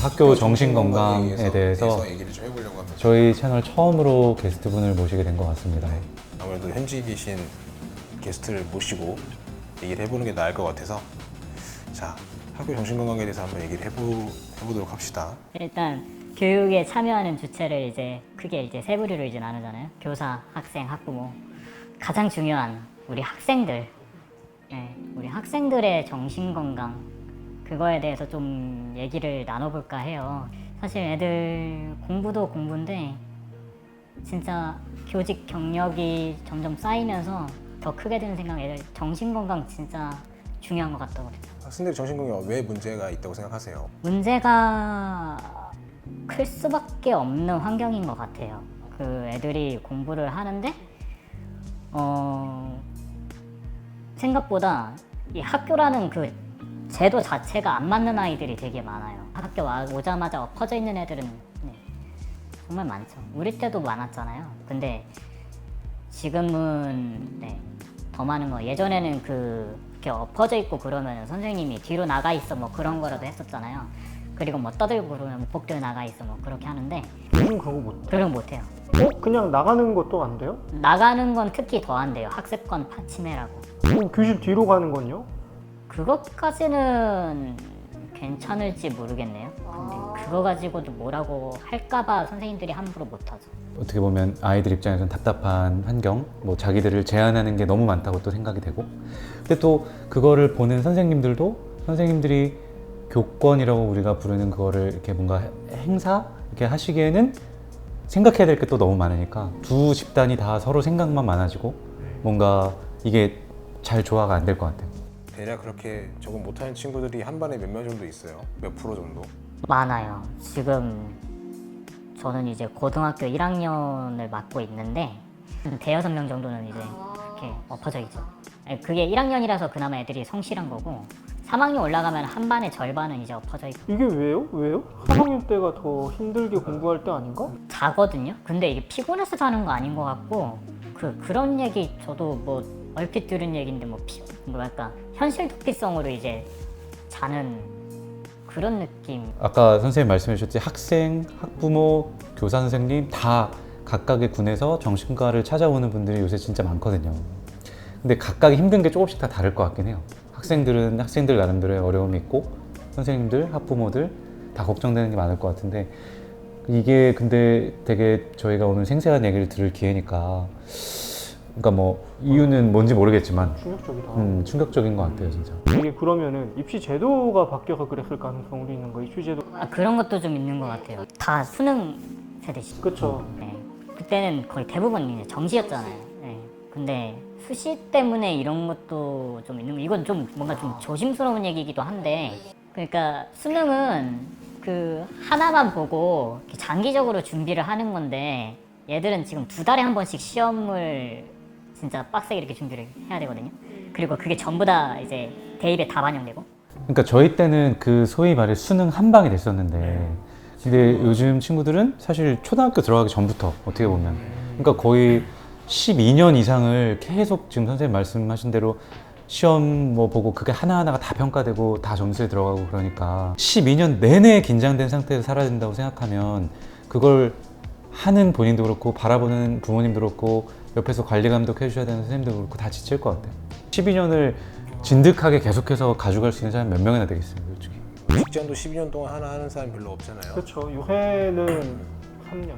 학교 정신건강에 대해서 얘기를 좀 해보려고 합니다. 저희 채널 처음으로 게스트분을 모시게 된 것 같습니다. 아무래도 현지에 계신 게스트를 모시고 얘기를 해보는 게 나을 것 같아서 자 학교 정신건강에 대해서 한번 얘기를 해보, 해보도록 합시다. 일단 교육에 참여하는 주체를 이제 크게 이제 세 부류로 이제 나누잖아요. 교사, 학생, 학부모. 가장 중요한 우리 학생들, 네, 우리 학생들의 정신 건강 그거에 대해서 좀 얘기를 나눠볼까 해요. 사실 애들 공부도 공부인데 진짜 교직 경력이 점점 쌓이면서 더 크게 드는 생각, 애들 정신 건강 진짜 중요한 것 그래요. 학생들 정신건강 왜 문제가 있다고 생각하세요? 문제가 클 수밖에 없는 환경인 것 같아요. 그 애들이 공부를 하는데 어 생각보다 이 학교라는 그 제도 자체가 안 맞는 아이들이 되게 많아요. 학교 와, 오자마자 엎어져 있는 애들은 네, 정말 많죠. 우리 때도 많았잖아요. 근데 지금은 네, 더 많은 거. 예전에는 그 이렇게 엎어져 있고 그러면 선생님이 뒤로 나가 있어 뭐 그런 거라도 했었잖아요. 그리고 뭐 떠들고 그러면 복도에 나가 있어 뭐 그렇게 하는데 요즘 그거 못. 그런 거 못해요. 어? 그냥 나가는 것도 안 돼요? 나가는 건 특히 더 안 돼요. 학습권 파 침해라고. 그럼 교실 뒤로 가는 건요? 그것까지는 괜찮을지 모르겠네요. 근데 그거 가지고도 뭐라고 할까봐 선생님들이 함부로 못하죠. 어떻게 보면 아이들 입장에서는 답답한 환경, 뭐 자기들을 제한하는 게 너무 많다고 또 생각이 되고, 근데 또 그거를 보는 선생님들도 선생님들이 교권이라고 우리가 부르는 그거를 이렇게 뭔가 행사 이렇게 하시기에는 생각해야 될 게 또 너무 많으니까 두 집단이 다 서로 생각만 많아지고 뭔가 이게 잘 조화가 안 될 것 같아요. 대략 그렇게 적응 못하는 친구들이 한 반에 몇 명 정도 있어요? 몇 프로 정도? 많아요. 지금 저는 이제 고등학교 1학년을 맡고 있는데 한 대여섯 명 정도는 이제 이렇게 엎어져 있죠. 아니, 그게 1학년이라서 그나마 애들이 성실한 거고 3학년 올라가면 한 반의 절반은 이제 엎어져 있고 이게 왜요? 왜요? 3학년 때가 더 힘들게 공부할 때 아닌가? 자거든요. 근데 이게 피곤해서 자는 거 아닌 것 같고 그 그런 얘기 저도 뭐 얼핏 들은 얘기인데 뭐 피, 뭐랄까 현실 도피성으로 이제 자는 그런 느낌. 아까 선생님 말씀해 주셨지 학생, 학부모, 교사 선생님 다 각각의 군에서 정신과를 찾아오는 분들이 요새 진짜 많거든요. 근데 각각 힘든 게 조금씩 다 다를 것 같긴 해요. 학생들은 학생들 나름대로의 어려움이 있고 선생님들, 학부모들 다 걱정되는 게 많을 것 같은데 이게 근데 되게 저희가 오늘 생생한 얘기를 들을 기회니까 그러니까 뭐 이유는 뭔지 모르겠지만 충격적이다. 음, 충격적인 것 같아요 진짜. 이게 그러면은 입시 제도가 바뀌어서 그랬을 가능성도 있는 거 입시 제도. 아, 그런 것도 좀 있는 것 같아요. 다 수능 세대시. 그쵸. 네. 그때는 거의 대부분 이제 정시였잖아요. 네. 근데 수시 때문에 이런 것도 좀 있는 거. 이건 좀 뭔가 좀 조심스러운 얘기이기도 한데, 그러니까 수능은 그 하나만 보고 이렇게 장기적으로 준비를 하는 건데, 얘들은 지금 두 달에 한 번씩 시험을 진짜 빡세게 이렇게 준비를 해야 되거든요. 그리고 그게 전부 다 이제 대입에 다 반영되고. 그러니까 저희 때는 그 소위 말해 수능 한 방이 됐었는데 근데 요즘 친구들은 사실 초등학교 들어가기 전부터 어떻게 보면 그러니까 거의 12년 이상을 계속 지금 선생님 말씀하신 대로 시험 뭐 보고 그게 하나하나가 다 평가되고 다 점수에 들어가고 그러니까 12년 내내 긴장된 상태에서 살아야 된다고 생각하면 그걸 하는 본인도 그렇고 바라보는 부모님도 그렇고 옆에서 관리 감독 해 주셔야 되는 선생님도 그렇고 다 지칠 것 같아요 12년을 진득하게 계속해서 가져갈 수 있는 사람이 몇 명이나 되겠습니까 솔직히 직장도 12년 동안 하나 하는 사람 별로 없잖아요. 그쵸. 요새는 3년.